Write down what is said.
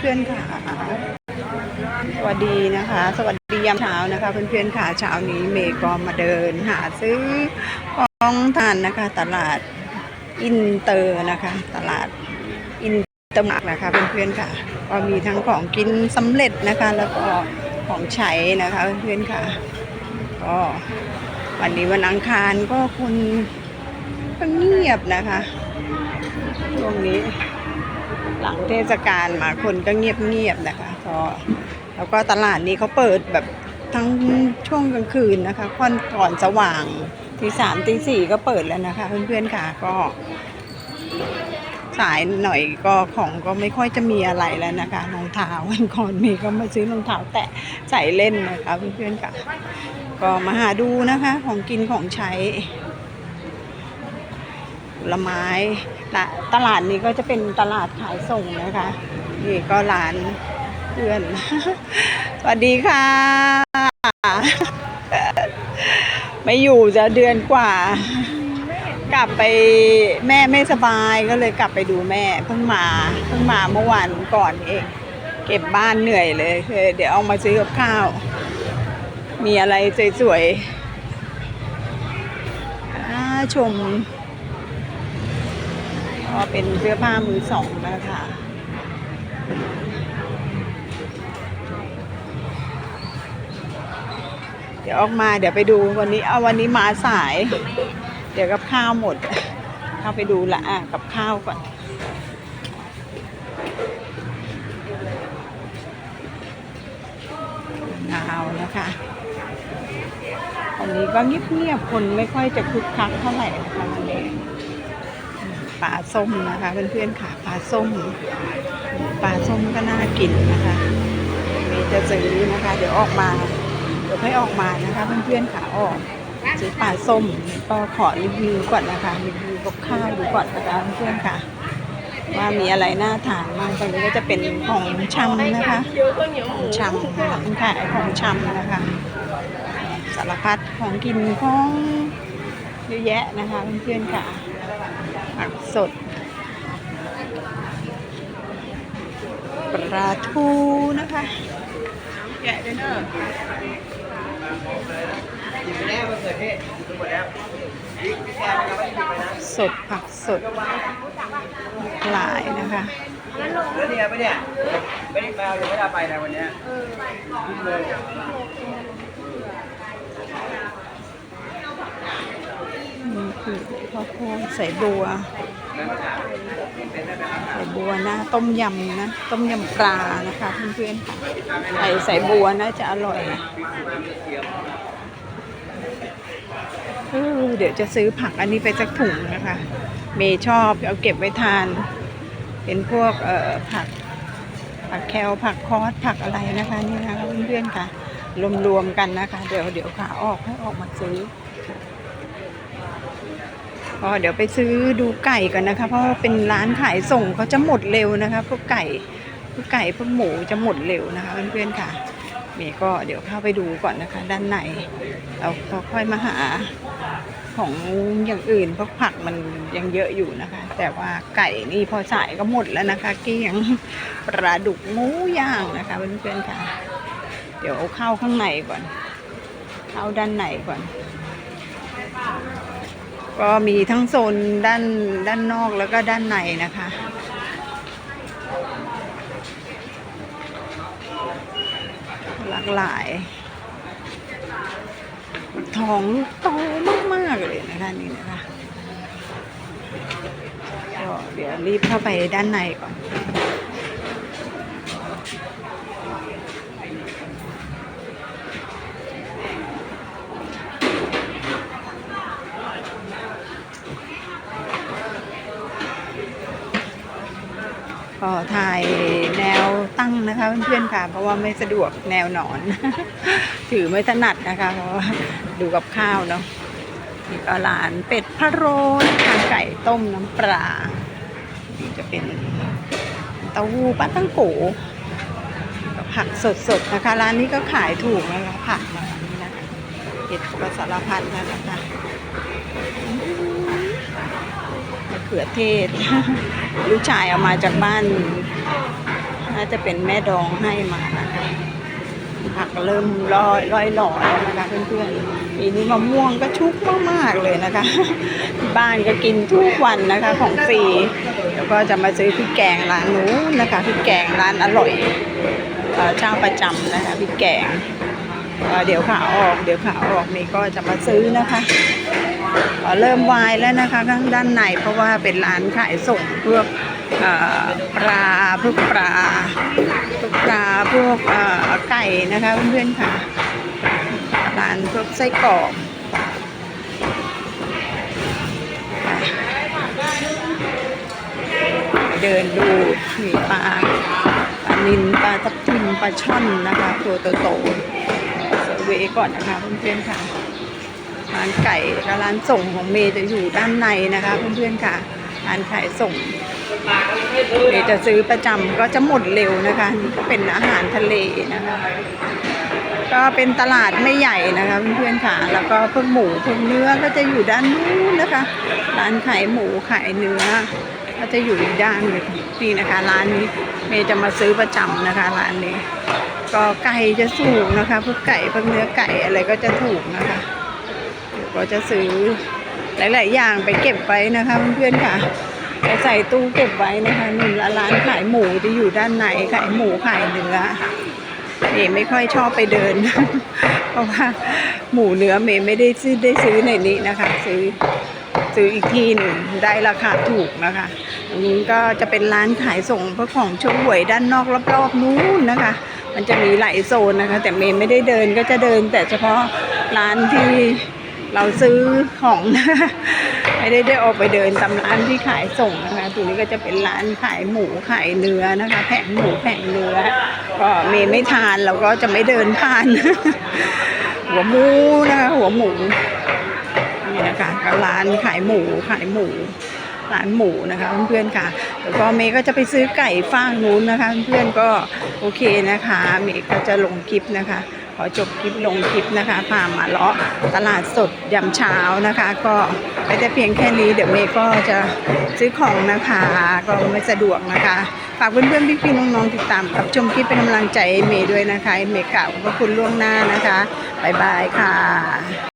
เพื่อนๆค่ะ สวัสดีนะคะ สวัสดียามเช้านะคะ เพื่อนๆค่ะเช้านี้เมย์ก็มาเดิน หาซื้อของทานนะคะ ตลาดอินเตอร์นะคะ ตลาดอินเตอร์มากนะคะเพื่อนๆค่ะ ก็มีทั้งของกินสำเร็จนะคะ แล้วก็ของใช้นะคะเพื่อนๆค่ะ ก็วันนี้วันอังคารก็คนก็เงียบนะคะช่วงนี้ หลังเทศกาลมาคนก็เงียบๆนะคะก็แล้วก็ตลาดนี้เขาเปิดแบบทั้งช่วงกลางคืนนะคะค่อนก่อนสว่างทีสามตีสี่ก็เปิดแล้วนะคะ เพื่อนๆค่ะก็ สายหน่อยก็ของก็ไม่ค่อยจะมีอะไรแล้วนะคะรองเท้าวันก่อนมีก็มาซื้อรองเท้าแตะใส่เล่นนะคะเพื่อนๆค่ะ ก็มาหาดูนะคะของกินของใช้ ลไม้ ตลาดนี้ก็จะเป็นตลาดขายส่งนะคะ นี่ก็ร้านเพื่อน สวัสดีค่ะ ไม่อยู่จะเดือนกว่า กลับไปแม่ไม่สบายก็เลยกลับไปดูแม่เพิ่งมาเพิ่งมาเมื่อวานก่อนเอง เก็บบ้านเหนื่อยเลยเลยเดี๋ยวเอามาซื้อกับข้าว มีอะไรสวยๆชม ก็เป็นเสื้อผ้ามือสองนะคะเดี๋ยวออกมาเดี๋ยวไปดูวันนี้เอาวันนี้มาสาย เดี๋ยวกับข้าวหมด เข้าไปดูละอะกับข้าวก่อนเอานะคะวันนี้ก็เงียบๆคนไม่ค่อยจะคึกคักเท่าไหร่นะคะวันนี้ ปลาส้มนะคะเพื่อนๆค่ะปลาส้มปลาส้มก็น่ากินนะคะมย์จะซื้อนะคะ เดี๋ยวออกมา เดี๋ยวให้ออกมานะคะเพื่อนๆค่ะออกซื้อปลาส้มก็ขอรีวิวก่อนนะคะรีวิวกับข้าวดูก่อนนะคะเพื่อนๆค่ะ ว่ามีอะไรน่าทานบ้างตรงนี้ก็จะเป็นของชำนะคะของชำค่ะขายของชำนะคะ สารพัดของกินของเยอะแยะนะคะเพื่อนๆค่ะ ผักสด ปลาทูนะคะแกะด้วยเนอะสดผักสดหลายนะคะแล้วเนี่ยไม่เนี่ยไม่ได้แปลยังไม่ได้ไปนะวันเนี้ยเลย นี่คือ ข้าวโพดใส่บัวใส่บัวนะ ต้มยำนะ ต้มยำปลานะคะเพื่อนๆใส่ใส่บัวน่าจะอร่อยเออเดี๋ยวจะซื้อผักอันนี้ไปสักถุงนะคะ เมย์ชอบเอาเก็บไว้ทาน เป็นพวกเอ่อผักผักแคลผักคอสผักอะไรนะคะนี่นะคะเพื่อนๆค่ะ รวมๆกันนะคะ เดี๋ยวเดี๋ยวขาออกให้ออกมาซื้อ ก็เดี๋ยวไปซื้อดูไก่ก่อนนะคะ เพราะว่าเป็นร้านขายส่งเขาจะหมดเร็วนะคะพวกไก่พวกไก่พวกหมูจะหมดเร็วนะคะเพื่อนๆค่ะเมย์ก็เดี๋ยวเข้าไปดูก่อนนะคะ ด้านในเราก็ค่อยมาหาของอย่างอื่นเพราะผักมันยังเยอะอยู่นะคะ แต่ว่าไก่นี่พอสายก็หมดแล้วนะคะเกี้ยงปลาดุกหมูย่างนะคะเพื่อนๆค่ะ เดี๋ยวเข้าข้างในก่อน เข้าด้านในก่อน ก็มีทั้งโซนด้านด้านนอกแล้วก็ด้านในนะคะ หลากหลายทองลูกโตมาก ๆ เลยนะคะนี่นะคะก็เดี๋ยวรีบเข้าไปด้านในก่อน็ถ่ายแนวตั้งนะคะเพื่อนๆค่ะ เพราะว่าไม่สะดวกแนวนอน ถือไม่ถนัดนะคะ เพราะว่าดูกับข้าวเนาะนี่ก็ร้านเป็ดพะโล้นะคะไก่ต้มน้ำปลานี่จะเป็นเต้าหู้ปลาตั้งโกผักสดๆนะคะ ร้านนี้ก็ขายถูกนะคะผักนะคะนี่นะคะเห็ดก็สารพัดนะคะ เขือเทศ ลูกชายเอามาจากบ้าน น่าจะเป็นแม่ดองให้มานะคะผักเริ่มลอยลอยหล่อแล้วนะคะเพื่อนๆปีนี้มะม่วงก็ชุกมากๆเลยนะคะ ที่บ้านก็กินทุกวันนะคะของฟรีแล้วก็จะมาซื้อพริกแกงร้านนู้นนะคะพริกแกงร้านอร่อยเจ้าประจำนะคะพริกแกงเอ่อเดี๋ยวขาออก เดี๋ยวขาออกนี่ก็จะมาซื้อนะคะ เริ่มวายแล้วนะคะข้างด้านในเพราะว่าเป็นร้านขายส่งพวกเอ่อปลาพวกปลาพวกปลาพวกไก่นะคะเพื่อนๆค่ะร้านพวกไส้กรอกเดินดูมีปลาปลานินปลาทับทิมปลาช่อนนะคะตัวโตๆเซอร์เวก่อนนะคะเพื่อนๆค่ะ ร้านไก่และร้านส่งของเมย์จะอยู่ด้านในนะคะเพื่อนๆค่ะ ร้านขายส่งเมย์จะซื้อประจำก็จะหมดเร็วนะคะนี่ก็เป็นอาหารทะเลนะคะ ก็เป็นตลาดไม่ใหญ่นะคะเพื่อนๆค่ะ แล้วก็พวกหมูพวกเนื้อก็จะอยู่ด้านนู้นนะคะ ร้านขายหมูขายเนื้อก็จะอยู่อีกด้านหนึ่งนี่นะคะ ร้านนี้เมย์จะมาซื้อประจำนะคะร้านนี้ ก็ไก่จะสูงนะคะพวกไก่พวกเนื้อไก่อะไรก็จะถูกนะคะ ก็จะซื้อหลาย ๆ อย่างไปเก็บไว้นะคะเพื่อนๆค่ะไปใส่ตู้เก็บไว้นะคะหนี่ร้านขายหมูจะอยู่ด้านในขายหมูขายเนื้อเมย์ไม่ค่อยชอบไปเดิน เพราะว่าหมูเนื้อเมย์ไม่ได้ซื้อได้ซื้อในนี้นะคะ ซื้อซื้ออีกที่หนึ่งได้ราคาถูกนะคะตรงนี้ก็จะเป็นร้านขายส่งพวกของชมหวยด้านนอกรอบๆนู้นนะคะ มันจะมีหลายโซนนะคะ แต่เมย์ไม่ได้เดินก็จะเดินแต่เฉพาะร้านที่ เราซื้อของนะไม่ได้ได้ออกไปเดินตามร้านที่ขายส่งนะคะตรงนี้ก็จะเป็นร้านขายหมูขายเนื้อนะคะแผงหมูแผงเนื้อก็เมย์ไม่ทานเราก็จะไม่เดินผ่าน หัวหมูนะคะหัวหมูนี่นะคะก็ร้านขายหมูขายหมูร้านหมูนะคะเพื่อนๆค่ะ แล้วก็เมย์ก็จะไปซื้อไก่ฟางนู้นนะคะ เพื่อนๆก็โอเคนะคะ เมย์ก็จะลงคลิปนะคะ ขอจบคลิปลงคลิปนะคะ พามาเลาะตลาดสดยามเช้านะคะ ก็ไม่แต่เพียงแค่นี้เดี๋ยวเมย์ก็จะซื้อของนะคะ ก็ไม่สะดวกนะคะ ฝากเพื่อนๆพี่ๆน้องๆติดตามรับชมคลิปเป็นกำลังใจเมย์ด้วยนะคะ เมย์กล่าวขอบพระคุณล่วงหน้านะคะบ๊ายบายค่ะ